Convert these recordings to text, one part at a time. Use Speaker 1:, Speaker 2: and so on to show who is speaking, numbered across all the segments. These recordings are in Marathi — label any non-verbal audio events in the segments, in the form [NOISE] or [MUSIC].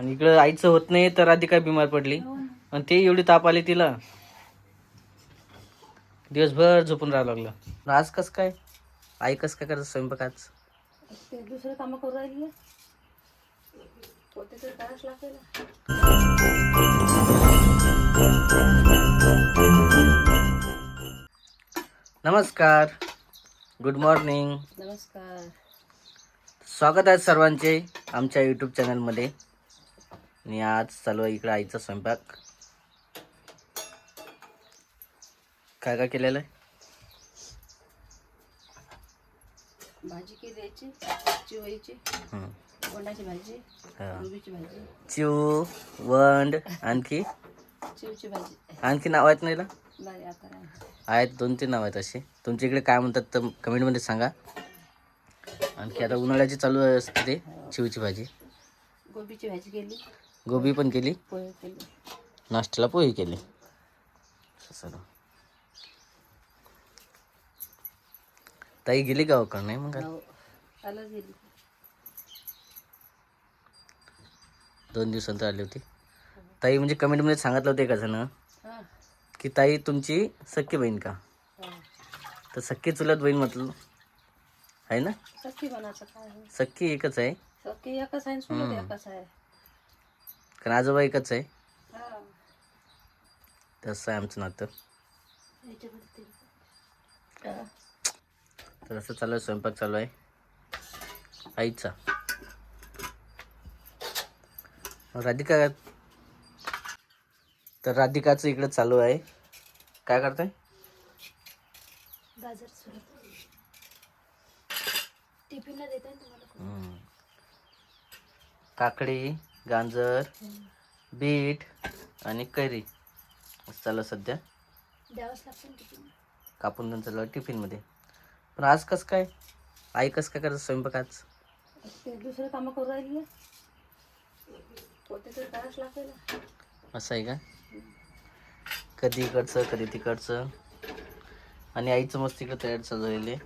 Speaker 1: आणि इकडं आईचं होत नाही तर आधी काय बिमार पडली.
Speaker 2: हो.
Speaker 1: आणि ते एवढी ताप आली तिला. दिवसभर झोपून राहावं लागलं. आज कस काय? आई कस काय करत स्वयंपाक आज?
Speaker 2: ते दुसरं कामं करू राहिली
Speaker 1: नमस्कार. गुड मॉर्निंग
Speaker 2: नमस्कार.
Speaker 1: स्वागत आहे सर्वांचे आमच्या यूट्यूब चॅनलमध्ये आणि आज चालू आहे इकडं आईचा स्वयंपाक. काय काय केलेलं आहे?
Speaker 2: भाजी केली याची चिवईची. वंडाची भाजी. कोबीची भाजी.
Speaker 1: चिव वंड आणखी?
Speaker 2: चिवची भाजी.
Speaker 1: आणखी नाव आहेत नाही. आहेत दोन तीन नाव आहेत असे तुमच्या इकडे काय म्हणतात तर कमेंटमध्ये सांगा. आणखी आता उन्हाळ्याची चालू असते ते चिवची भाजी.
Speaker 2: गोबीची भाजी केली.
Speaker 1: गोबी पण केली?
Speaker 2: पोहे केली.
Speaker 1: नाश्त्याला पोही केली? ताई गेली गावाकडं नाही मग
Speaker 2: हो. आलं गेली
Speaker 1: दोन दिवसांतर आली होती. ताई म्हणजे कमेंटमध्ये सांगितलं होते का जण
Speaker 2: हां.
Speaker 1: की ताई तुमची सख्खी बहीण का?
Speaker 2: हां.
Speaker 1: तर सख्खी चुलत बहीण म्हटलं. आहे ना?
Speaker 2: सख्खी काय
Speaker 1: सख्खी एकच आहे.
Speaker 2: सख्खी एकच आहे सुलत एकच आहे.
Speaker 1: कारण आजोबा एकच आहे.
Speaker 2: हां.
Speaker 1: तसं आहे आमचं नातं. तर असं चालू आहे स्वयंपाक चालू आहे. आईचा. राधिका तर राधिकाचं इकडं चालू आहे. काय करताय. काकडी. गाजर बीट आणि कैरी. चालू सध्या.
Speaker 2: टिफिन.
Speaker 1: कापून चालू आहे टिफिनमध्ये. पण आज कसं काय? आई कसं काय करायचं स्वयंपाक आज?
Speaker 2: दुसरं कामं करू राहिली
Speaker 1: असं आहे का? कधी इकडचं कधी तिकडचं. आणि आईचं मस्त इकडं तयार राहिले.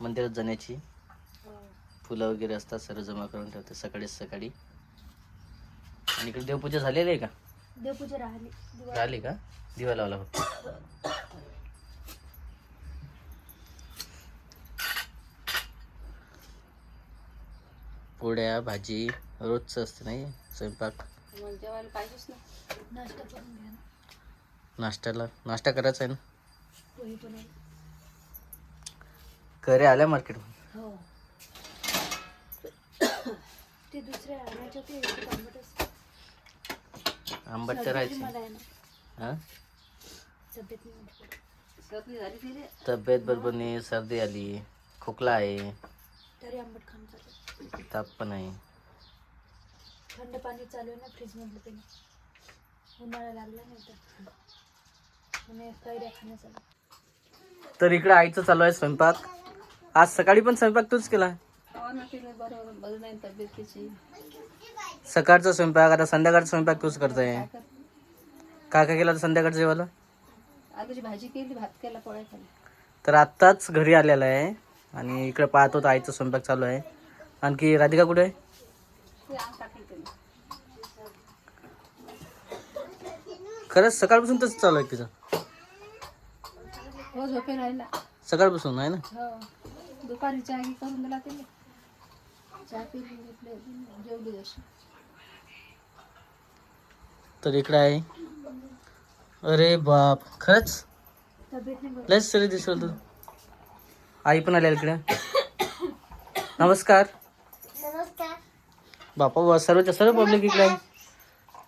Speaker 1: मंदिरात जाण्याची. फुलं वगैरे असतात सर्व जमा करून ठेवते सकाळीच सकाळी. आणि इकडे देवपूजा झालेली आहे का?
Speaker 2: देवपूजा राहिली.
Speaker 1: का? दिवा लावला फक्त पोळ्या भाजी रोजचं असतं नाही? स्वयंपाक.
Speaker 2: मग जेवायला पाहिजेच ना. नाश्ता करून घ्या ना.
Speaker 1: नाश्त्याला? नाश्ता करायचा आहे ना?
Speaker 2: पोहे पण आहे.
Speaker 1: घरी आल्या मार्केटमध्ये
Speaker 2: हो. ते दुसरे आणायचे ते आंबटच
Speaker 1: आंबट
Speaker 2: ना.
Speaker 1: हां?
Speaker 2: तब्येत
Speaker 1: बरोबर नाही सर्दी आली खोकला आहे. ताप पण आहे.
Speaker 2: थंड पाणी चालू आहे ना फ्रीजमधलं ते उन्हाळा लागला नाही तर. खाण्याचा
Speaker 1: तर इकडे आईचं चालू आहे स्वयंपाक. आज सकाळी पण स्वयंपाक तूच केला.
Speaker 2: हो बरोबर बरं नाही तब्येत तिची
Speaker 1: सकाळचा स्वयंपाक आता संध्याकाळचा स्वयंपाक तूच करताय.
Speaker 2: काय कर
Speaker 1: काय काय केलं आता संध्याकाळचं जेवायला?
Speaker 2: आलूची भाजी केली भात केला पोळ्या केल्या.
Speaker 1: तर आत्ताच घरी आलेला आहे आणि इकडे पाहत होता आईचा स्वयंपाक चालू आहे. आणखी राधिका कुठे आहे?
Speaker 2: ते आम टाकली त्यांनी
Speaker 1: खरंच सकाळपासून तसं चालू आहे तिचं?
Speaker 2: हो झोपे राहिला
Speaker 1: सकाळपासून आहे ना?
Speaker 2: हो. दुपारी चहा करून दिला तिने. चहा पिली घेतले जेवली जशी
Speaker 1: तर इकडे आहे. अरे बाप खरंच?
Speaker 2: लस
Speaker 1: लयच सरी दिसलं तू. आई पण आल्या इकडे. नमस्कार. बापा बा सर्व सर्व पब्लिक इकडे आहे.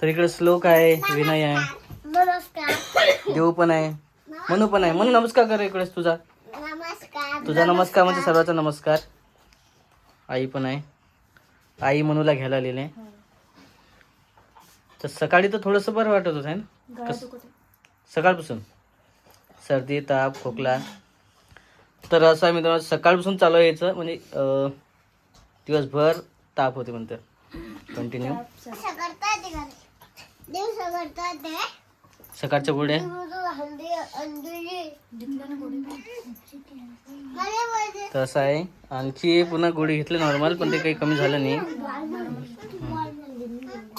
Speaker 1: तर इकडे श्लोक आहे विनय आहे. देव पण आहे. मनू पण आहे. म्हणून नमस्कार कर इकडे तुझा. तुझा नमस्कार म्हणजे सर्वांचा नमस्कार. आई पण आहे. आई मनूला घ्यायला आलेली आहे. तर सकाळी तर थोडंसं बरं वाटत होतं है ना. सकाळपासून. सर्दी ताप खोकला. तर असं आहे मित्रांनो सकाळपासून चालू आहे याचं. म्हणजे अं, दिवसभर ताप होते म्हणतात. कंटिन्यू सकाळच्या तर असं आहे. आणखी पुन्हा गोळी घेतली नॉर्मल पण ते काही कमी झालं नाही.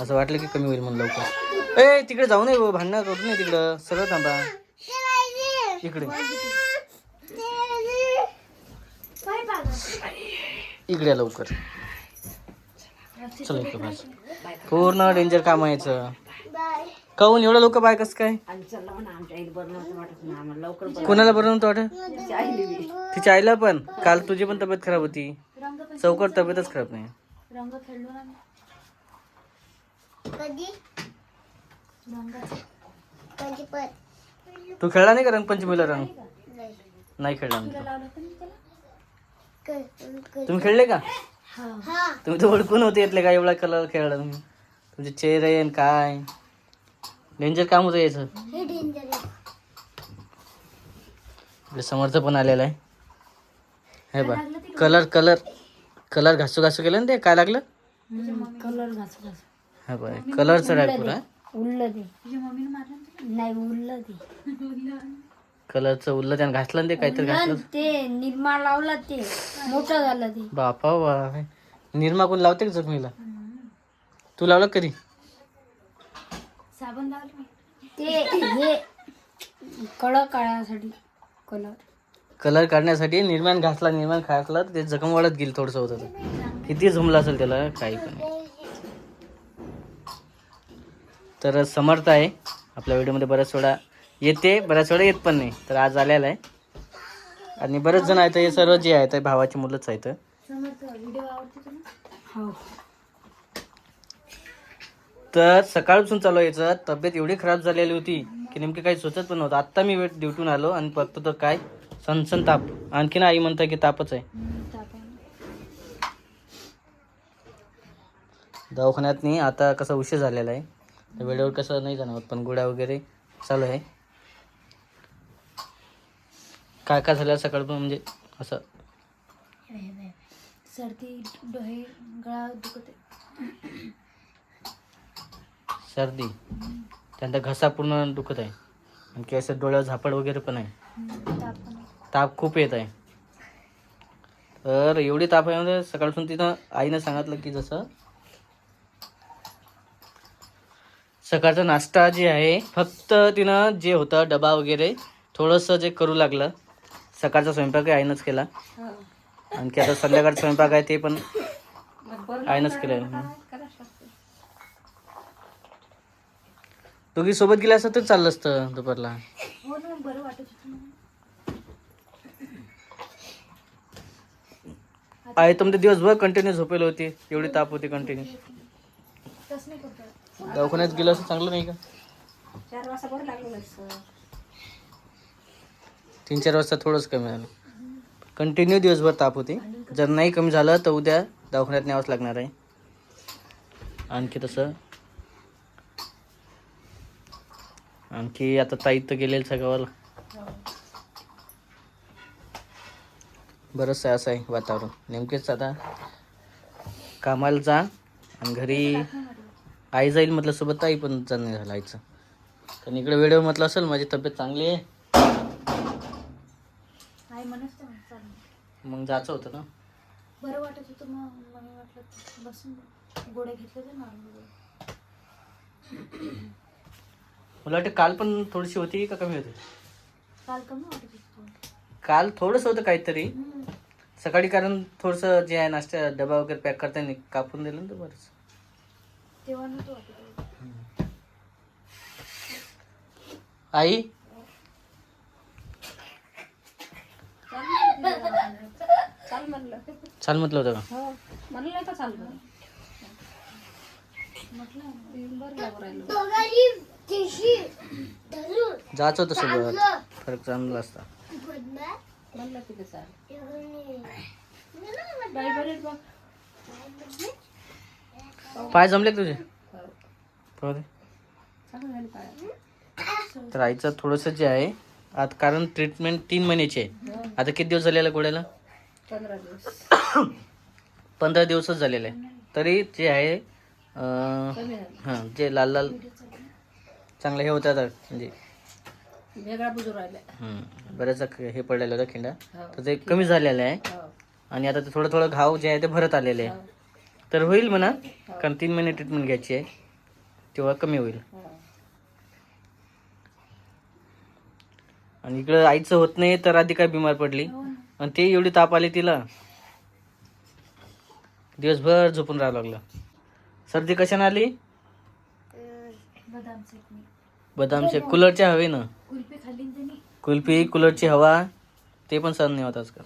Speaker 1: असं वाटलं की कमी होईल म्हणून लवकर. ए तिकडे जाऊ नये भांडणं करू नये तिकडं. सगळं थांबा. इकडे. इकडे या लवकर. चल इकडे बस पूर्ण डेंजर काम यायचं याचं. काहून एवढं लोक बाय कसं काय? कोणाला बरं नव्हतं वाटत? तिच्या आईला पण. काल तुझी पण तब्येत खराब होती. चौकट तब्येतच खराब नाही.
Speaker 3: कधी?
Speaker 2: रंगाचे.
Speaker 3: कधी पण.
Speaker 1: तू खेळला नाही का रंगपंचमीला रंग?
Speaker 3: नाही.
Speaker 1: नाही खेळला मी.
Speaker 3: क- क-
Speaker 1: तुम्ही खेळले का?
Speaker 2: हा.
Speaker 1: तुम्ही तर ओळखून होते येतले का एवढा कलर खेळला तुम्ही? तुमचे चेहरे आणि काय? डेंजर काम होतं याचं.
Speaker 3: हे डेंजर आहे.
Speaker 1: इकडे समर्थ पण आलेला आहे. हे बा कलर कलर कलर घासू घासू केलं ना ते? काय लागलं?
Speaker 3: कलर घासू घासू
Speaker 1: हा बा कलरचं आहे पुरा
Speaker 3: उरलं ते? नाही उरलं ते
Speaker 1: कलरचं उरलं त्यानं घासलं ना ते काहीतरी घासलं.
Speaker 3: ते निर्मा लावला ते मोठं झालं ते.
Speaker 1: बापा बा निर्मा कोण लावते का जखमीला? तू लावलं कधी?
Speaker 2: साबण लावलं
Speaker 3: ते हे कडक काढण्यासाठी कलर
Speaker 1: कलर काढण्यासाठी निर्माण घासला निर्माण तर ते जखम वाढत गेली थोडंसं होतं ते. किती झुमलं असेल त्याला काही पण. तर समर्थ आहे. आपल्या व्हिडिओमध्ये बऱ्याच वेळा येते बऱ्याच वेळा येत पण नाही. तर आज आलेला आहे. आणि बरेच जण आहेत हे सर्व जे आहेत ते भावाची मुलंच आहेत.
Speaker 2: समर्थ व्हिडिओ आवडते तुला?
Speaker 3: हो.
Speaker 1: तर सकाळपासून चालू आहे याचं. तब्येत एवढी खराब झालेली होती की नेमकी काही सुचत पण नव्हतं. आत्ता मी वेट ड्युटून आलो आणि बघतो तर काय सनसन ताप. आणखीन आई म्हणतं की तापच आहे. दवाखान्यात नाही आता कसा उशीर झालेला आहे. वेळेवर कसं नाही जाणवत पण गोळ्या वगैरे चालू आहे. काय काय झालं सकाळ पण म्हणजे असं?
Speaker 2: सर्दी डोळे गळा दुखत
Speaker 1: सर्दी. त्यानंतर घसा पूर्ण दुखत आहे. आणखी असं डोळ्यावर झापड वगैरे पण आहे.
Speaker 2: ताप पण आहे.
Speaker 1: ताप खूप येत आहे. तर एवढी ताप आहे म्हणजे सकाळपासून तिथं आईनं सांगितलं की जसं सकाळचा नाश्ता जे आहे फक्त तिनं जे होतं डबा वगैरे थोडंसं जे करू लागलं. सकाळचा स्वयंपाक आईनंच केला. आणखी आता संध्याकाळचा स्वयंपाक आहे ते पण आईनंच केलं दोघी सोबत गेल्या असतं तर चाललं असतं दुपारला.
Speaker 2: हो.
Speaker 1: आई तुमचे दिवसभर कंटिन्यू झोपेल होती. एवढी ताप होती कंटिन्यू दवाखान्यात गेलं असं चांगलं नाही का?
Speaker 2: चार वाजता बरं लागलं
Speaker 1: तीन चार वाजता थोडंच कमी झालं. कंटिन्यू दिवसभर ताप होती. जर नाही कमी झालं तर उद्या दवाखान्यात न्यावंच लागणार आहे. आणखी तसं. आणखी आता ताई तर गेलेलं सगळं बरंच आहे असं आहे वातावरण. नेमकेच आता कामाला जा आणि घरी आई जाईल म्हटलं सोबत आई पण नाही झालं आईचं. कारण इकडे वेळेवर म्हटलं असेल माझी तब्येत चांगली आहे.
Speaker 2: आई म्हणत
Speaker 1: मग जायचं होतं ना?
Speaker 2: बरं वाटत होतं मग मला वाटलं बसून गोळ्या घेतल्या तर नॉर्मल
Speaker 1: मला वाटतं काल पण थोडीशी होती का कमी होती?
Speaker 2: काल कमी वाटत होतं
Speaker 1: काल थोडंसं होतं काहीतरी.
Speaker 2: हम्म.
Speaker 1: सकाळी कारण थोडंसं जे आहे नाश्ता डबा वगैरे पॅक करताना कापून दिलं ना तर बरंच.
Speaker 2: तेव्हा नव्हतं.
Speaker 1: आई?
Speaker 2: चाल म्हणलं
Speaker 1: चाल म्हटलं होतं का?
Speaker 2: हो. म्हणलं का चाल
Speaker 1: जायचं होतं सोबत. फरक चांगला असता.
Speaker 2: म्हणलं तिथे चाल
Speaker 3: एवढी
Speaker 2: बाई बरे बघ
Speaker 1: पाय जमले का तुझे?
Speaker 2: हो.
Speaker 1: पाहू दे. तर आईचं थोडंसं जे आहे आता कारण ट्रीटमेंट तीन महिन्याची आहे. आता किती दिवस झालेला गोळ्याला?
Speaker 2: पंधरा दिवस. [COUGHS]
Speaker 1: पंधरा दिवसच झालेले आहे. तरी जे आहे हां जे लाल लाल चांगलं हे होतं आता म्हणजे बऱ्याच हे पडलेलं होतं खिंडा.
Speaker 2: हो.
Speaker 1: तर ते कमी झालेलं आहे.
Speaker 2: हो.
Speaker 1: आणि आता ते थोडं थोडं घाव जे आहे ते भरत आलेले आहे. तर होईल म्हणा कारण तीन महिने ट्रीटमेंट घ्यायची आहे तेव्हा कमी होईल. आणि इकडं आईचं होत नाही तर आधी काय बिमार पडली.
Speaker 2: हो
Speaker 1: आणि ते एवढी ताप आली तिला. दिवसभर झोपून राहावं लागलं. सर्दी कशाने आली?
Speaker 2: बदाम
Speaker 1: शेक कूलरच्या
Speaker 2: खाल्ली ना
Speaker 1: कुल्फी कूलरची हवा ते पण सहन नाही होत आजकाल.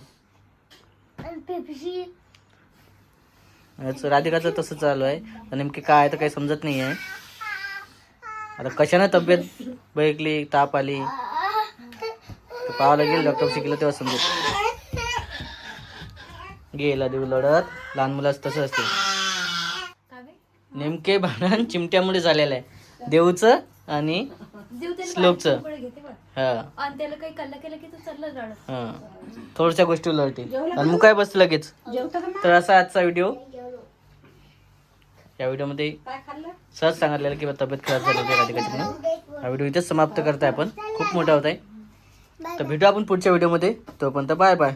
Speaker 1: राधिकाचं तसं चालू आहे. नेमके काय आहे तर काही समजत नाही आहे आता कशाने तब्येत बळकली ताप आली? तर पाहावं लागेल डॉक्टर शिकलं तेव्हा समजेल. गेला देऊ लढत लहान मुलाच तसं असते. नेमके भांडण चिमट्यामुळे झालेलं आहे. देऊचं आणि
Speaker 2: बघ.
Speaker 1: हा.
Speaker 2: आणि त्याला काही कल्ला केला की तो चालला रडत
Speaker 1: हा. थोड्याशा गोष्टी उलटते आणि मग काय बसतं लगेच. तर असा आजचा व्हिडिओ. या व्हिडिओमध्ये सहज सांगितलेलं की तब्येत खराब झाली होती राधिकाची म्हणून हा व्हिडिओ इथेच समाप्त करताय आपण. खूप मोठा होत आहे. तर भेटू आपण पुढच्या व्हिडिओमध्ये. तोपर्यंत बाय बाय.